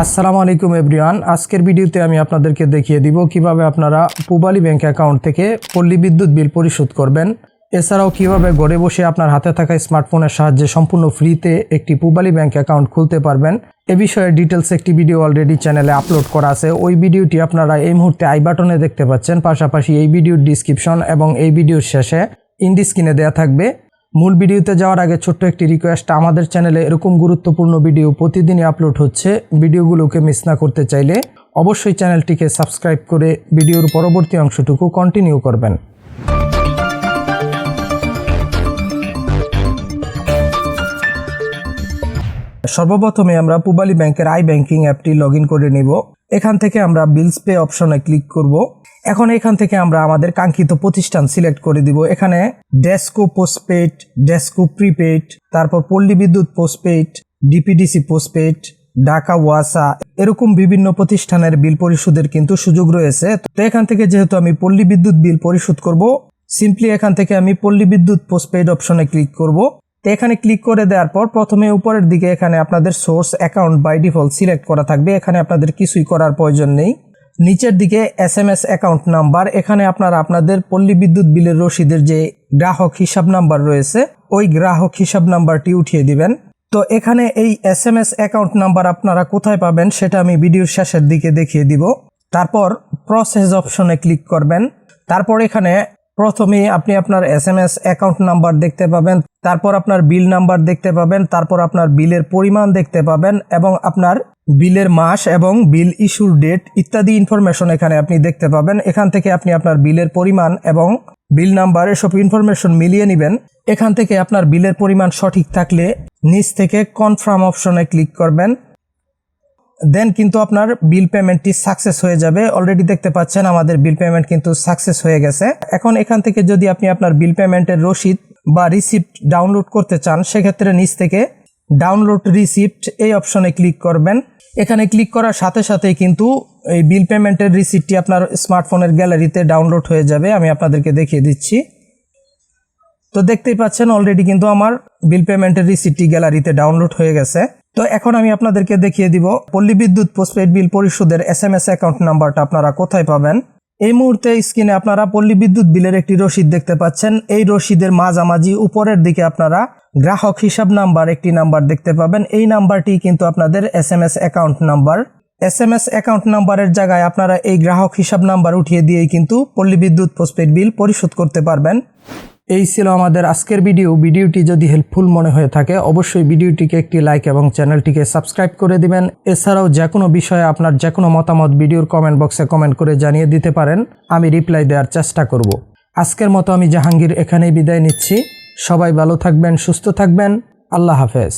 আসসালামু আলাইকুম এভরিওয়ান। আজকের ভিডিওতে আমি আপনাদেরকে দেখিয়ে দিব কীভাবে আপনারা পুবালি ব্যাংক অ্যাকাউন্ট থেকে পল্লী বিদ্যুৎ বিল পরিশোধ করবেন। এছাড়াও কীভাবে ঘরে বসে আপনার হাতে থাকা স্মার্টফোনের সাহায্যে সম্পূর্ণ ফ্রিতে একটি পুবালি ব্যাংক অ্যাকাউন্ট খুলতে পারবেন। এ বিষয়ে ডিটেলস একটি ভিডিও অলরেডি চ্যানেলে আপলোড করা আছে। ওই ভিডিওটি আপনারা এই মুহূর্তে আই বাটনে দেখতে পাচ্ছেন। পাশাপাশি এই ভিডিওর ডিসক্রিপশন এবং এই ভিডিওর শেষে ইন্ডি স্ক্রিনে দেওয়া থাকবে। মূল ভিডিওতে যাওয়ার আগে ছোট্ট একটি রিকোয়েস্ট আমাদের চ্যানেলে এরকম গুরুত্বপূর্ণ ভিডিও প্রতিদিনই আপলোড হচ্ছে। ভিডিওগুলোকে মিস না করতে চাইলে অবশ্যই চ্যানেলটিকে সাবস্ক্রাইব করে ভিডিওর পরবর্তী অংশটুকু কন্টিনিউ করবেন। সর্বপ্রথমে আমরা পুবালি ব্যাংকের আই ব্যাংকিং অ্যাপটি লগ করে নিব। এখান থেকে আমরা বিলস পে অপশনে ক্লিক করব। এখন এখান থেকে আমরা আমাদের কাঙ্ক্ষিত প্রতিষ্ঠান সিলেক্ট করে দিব। এখানে ডেস্কো পোস্টপেড, ডেস্কো প্রিপেড, তারপর পল্লী বিদ্যুৎ পোস্টপেড, ডিপিডিসি পোস্টপেড, ঢাকা ওয়াসা এরকম বিভিন্ন প্রতিষ্ঠানের বিল পরিশোধের কিন্তু সুযোগ রয়েছে। তো এখান থেকে যেহেতু আমি পল্লী বিদ্যুৎ বিল পরিশোধ করব, সিম্পলি এখান থেকে আমি পল্লী বিদ্যুৎ পোস্টপেড অপশনে ক্লিক করব। তো এখানে ক্লিক করে দেওয়ার পর প্রথমে উপরের দিকে এখানে আপনাদের source account by default select করা থাকবে। এখানে আপনাদের কিছুই করার প্রয়োজন নেই। নিচের দিকে S M S account number এখানে আপনারা আপনাদের পল্লী বিদ্যুৎ বিলের রসিদের যে গ্রাহক হিসাব নাম্বার রয়েছে, ওই গ্রাহক হিসাব নাম্বারটি উঠিয়ে দিবেন। তো এখানে এই S M S account number আপনারা কোথায় পাবেন সেটা আমি ভিডিওর শেষের দিকে দেখিয়ে দিব। তারপর প্রসেস অপশনে ক্লিক করবেন। তারপর এখানে প্রথমে আপনি আপনার S M S account number দেখতে পাবেন, তারপর আপনার বিল নাম্বার দেখতে পাবেন, তারপর আপনার বিলের পরিমাণ দেখতে পাবেন এবং আপনার বিলের মাস এবং বিল ইস্যুর ডেট ইত্যাদি ইনফরমেশন এখানে আপনি দেখতে পাবেন। এখান থেকে আপনি আপনার বিলের পরিমাণ এবং বিল নাম্বার এসব ইনফরমেশন মিলিয়ে নেবেন। এখান থেকে আপনার বিলের পরিমাণ সঠিক থাকলে নিচ থেকে কনফার্ম অপশনে ক্লিক করবেন। দেন কিন্তু আপনার বিল পেমেন্টটি সাকসেস হয়ে যাবে। অলরেডি দেখতে পাচ্ছেন আমাদের বিল পেমেন্ট কিন্তু সাকসেস হয়ে গেছে। এখন এখান থেকে যদি আপনি আপনার বিল পেমেন্টের রসিদ বা রিসিপ্ট ডাউনলোড করতে চান, সেক্ষেত্রে নিচ থেকে ডাউনলোড রিসিপ্ট এই অপশনে ক্লিক করবেন। এখানে ক্লিক করার সাথে সাথেই কিন্তু এই বিল পেমেন্টের রিসিপ্টটি আপনার স্মার্টফোনের গ্যালারিতে ডাউনলোড হয়ে যাবে। আমি আপনাদেরকে দেখিয়ে দিচ্ছি। তো দেখতেই পাচ্ছেন অলরেডি কিন্তু আমার বিল পেমেন্টের রিসিপ্টটি গ্যালারিতে ডাউনলোড হয়ে গেছে। তো এখন আমি আপনাদেরকে দেখিয়ে দিব পল্লী বিদ্যুৎ পোস্টপেড বিল পরিশোধের এস এম এস অ্যাকাউন্ট নাম্বারটা আপনারা কোথায় পাবেন। এই মুহূর্তে স্ক্রিনে আপনারা পল্লী বিদ্যুৎ বিলের একটি রসিদ দেখতে পাচ্ছেন। এই রসিদের মাঝামাঝি উপরের দিকে আপনারা গ্রাহক হিসাব নাম্বার একটি নাম্বার দেখতে পাবেন। এই নাম্বারটি কিন্তু আপনাদের S M S account number S M S account নাম্বারের জায়গায় আপনারা এই গ্রাহক হিসাব নাম্বার উঠিয়ে দিয়েই কিন্তু পল্লী বিদ্যুৎ পোস্টপেড বিল পরিশোধ করতে পারবেন। এই ছিল আমাদের আজকের ভিডিও। ভিডিওটি যদি হেল্পফুল মনে হয়ে থাকে, অবশ্যই ভিডিওটিকে একটি লাইক এবং চ্যানেলটিকে সাবস্ক্রাইব করে দিবেন। এছাড়াও যে কোনো বিষয়ে আপনার যে কোনো মতামত ভিডিওর কমেন্ট বক্সে কমেন্ট করে জানিয়ে দিতে পারেন। আমি রিপ্লাই দেওয়ার চেষ্টা করব। আজকের মতো আমি জাহাঙ্গীর এখানেই বিদায় নিচ্ছি। সবাই ভালো থাকবেন, সুস্থ থাকবেন। আল্লাহ হাফেজ।